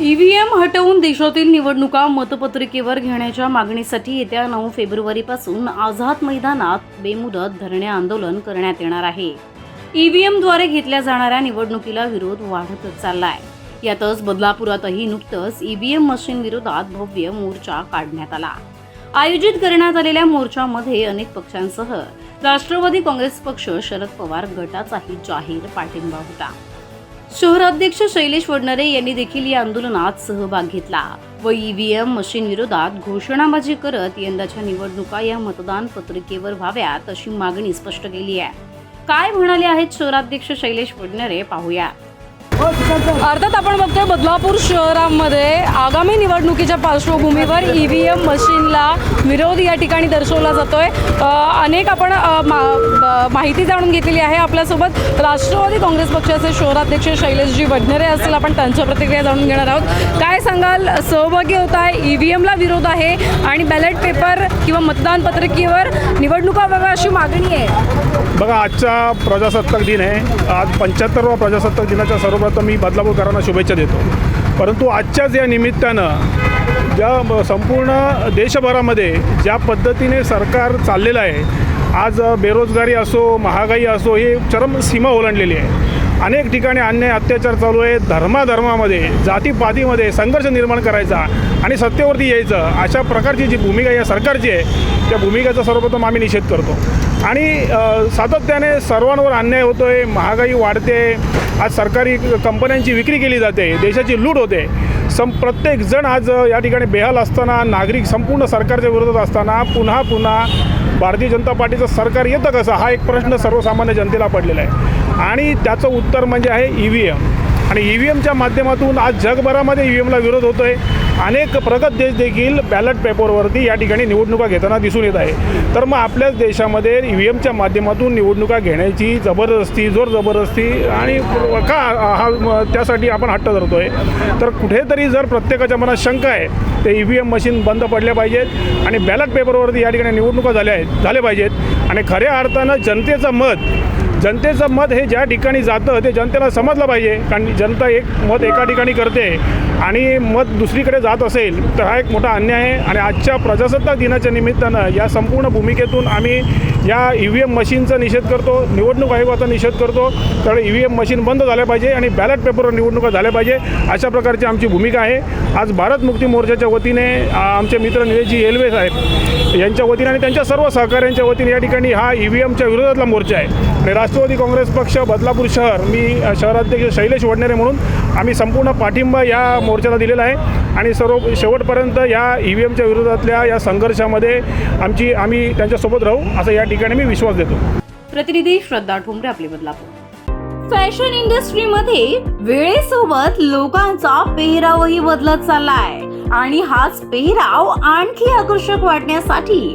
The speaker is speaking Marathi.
ईव्हीएम हटवून देशातील निवडणुका मतपत्रिकेवर घेण्याच्या मागणीसाठी येत्या नऊ फेब्रुवारीपासून आझाद मैदानात बेमुदत धरणे आंदोलन करण्यात येणार आहे. ईव्हीएमद्वारे घेतल्या जाणाऱ्या निवडणुकीला विरोध वाढतच चाललाय. यातच बदलापुरातही नुकतंच ईव्हीएम मशीन विरोधात भव्य मोर्चा काढण्यात आला. आयोजित करण्यात आलेल्या मोर्चामध्ये अनेक पक्षांसह राष्ट्रवादी काँग्रेस पक्ष शरद पवार गटाचाही जाहीर पाठिंबा होता. शहराध्यक्ष शैलेश वडनरे यांनी देखील या आंदोलनात सहभाग घेतला व ईव्हीएम मशीन विरोधात घोषणाबाजी करत यंदाच्या निवडणुका या मतदान पत्रिकेवर व्हाव्यात अशी मागणी स्पष्ट केली आहे. काय म्हणाले आहेत शहराध्यक्ष शैलेश वडनरे पाहूया. अर्थात आपण बघतोय बदलापूर शहरामध्ये आगामी निवडणुकीच्या पार्श्वभूमीवर ई व्ही एम मशीनला विरोध या ठिकाणी दर्शवला जातोय. अनेक आपण मा, माहिती जाणून घेतलेली आहे. आपल्यासोबत राष्ट्रवादी काँग्रेस पक्षाचे शहराध्यक्ष शैलेशजी वडनेरे असतील. आपण त्यांच्या प्रतिक्रिया जाणून घेणार आहोत. काय सांगाल? सहभागी होत आहे ई व्ही एमला विरोध आहे आणि बॅलेट पेपर किंवा मतदान पत्रिकेवर निवडणुका बघा अशी मागणी आहे. बघा आजचा प्रजासत्ताक दिन आहे. आज पंच्याहत्तरवा प्रजासत्ताक दिनाच्या सर्वप्रथम मी बदलापूरकरांना शुभेच्छा देतो. परंतु आजच्याच या निमित्तानं ज्या संपूर्ण देशभरामध्ये ज्या पद्धतीने सरकार चाललेलं आहे आज बेरोजगारी असो महागाई असो हे चरम सीमा ओलांडलेली आहे. अनेक ठिकाणी अन्याय अत्याचार चालू आहे धर्माधर्मामध्ये जातीपातीमध्ये संघर्ष निर्माण करायचा आणि सत्तेवरती यायचं अशा प्रकारची जी भूमिका या सरकारची आहे त्या भूमिकेचा सर्वप्रथम आम्ही निषेध करतो. आणि सातत्याने सर्वांवर अन्याय होतो आहे महागाई वाढते आज सरकारी कंपन्यांची विक्री केली जाते देशाची लूट होते. सम प्रत्येक जण आज या ठिकाणी बेहाल असताना नागरिक संपूर्ण सरकारच्या विरोधात असताना पुन्हा पुन्हा भारतीय जनता पार्टीचं सरकार येतं कसं? हा एक प्रश्न सर्वसामान्य जनतेला पडलेला आहे. आणि त्याचं उत्तर म्हणजे आहे ई व्ही एम आणि ई व्ही एमच्या माध्यमातून आज जगभरामध्ये ई व्ही एमला विरोध होतो आहे अनेक प्रगत देश देखील बॅलेट पेपरवरती या ठिकाणी निवडणुका घेताना दिसून येत आहे. तर मग आपल्याच देशामध्ये ई व्ही एमच्या माध्यमातून निवडणुका घेण्याची जबरदस्ती जोर जबरदस्ती आणि का हा म- त्यासाठी आपण हट्ट धरतो आहे तर कुठेतरी जर प्रत्येकाच्या मनात शंका आहे ते ई व्ही एम मशीन बंद पडल्या पाहिजेत आणि बॅलेट पेपरवरती या ठिकाणी निवडणुका झाल्या आहेत झाल्या पाहिजेत. आणि खऱ्या अर्थानं जनतेचं मत जनतेचं मत हे ज्या ठिकाणी जातं ते जनतेला समजलं पाहिजे. कारण जनता एक मत एका ठिकाणी करते आणि मत दुसरीकडे जात असेल तर हा एक मोठा अन्याय आहे. आणि आजच्या प्रजासत्ताक दिनाच्या निमित्तानं या संपूर्ण भूमिकेतून आम्ही या ई व्ही एम मशीनचा निषेध करतो निवडणूक आयोगाचा निषेध करतो. त्यामुळे ई व्ही एम मशीन बंद झाल्या पाहिजे आणि बॅलेट पेपरवर निवडणुका झाल्या पाहिजे अशा प्रकारची आमची भूमिका आहे. आज भारत मुक्ती मोर्चाच्या वतीने आमचे मित्र निलेशजी येलवे साहेब यांच्या वतीने आणि त्यांच्या सर्व सहकाऱ्यांच्या वतीने या ठिकाणी हा ई व्ही एमच्या विरोधातला मोर्चा आहे. आणि राष्ट्रवादी काँग्रेस पक्ष बदलापूर शहर मी शहराध्यक्ष शैलेश वडनेरे म्हणून आम्ही संपूर्ण पाठिंबा या मोर्चाला दिलेला आहे. आणि सर्व शेवटपर्यंत या ई व्ही एमच्या विरोधातल्या या संघर्षामध्ये आमची आम्ही त्यांच्यासोबत राहू असं या ठिकाणी मी विश्वास देतो. प्रतिनिधी श्रद्धा ठोंबरे आपले बदलापूर. फॅशन इंडस्ट्रीमध्ये वेळेसोबत लोकांचा पेहरावही बदलत चाललाय. आणि हाच पेहराव आणखी आकर्षक वाटण्यासाठी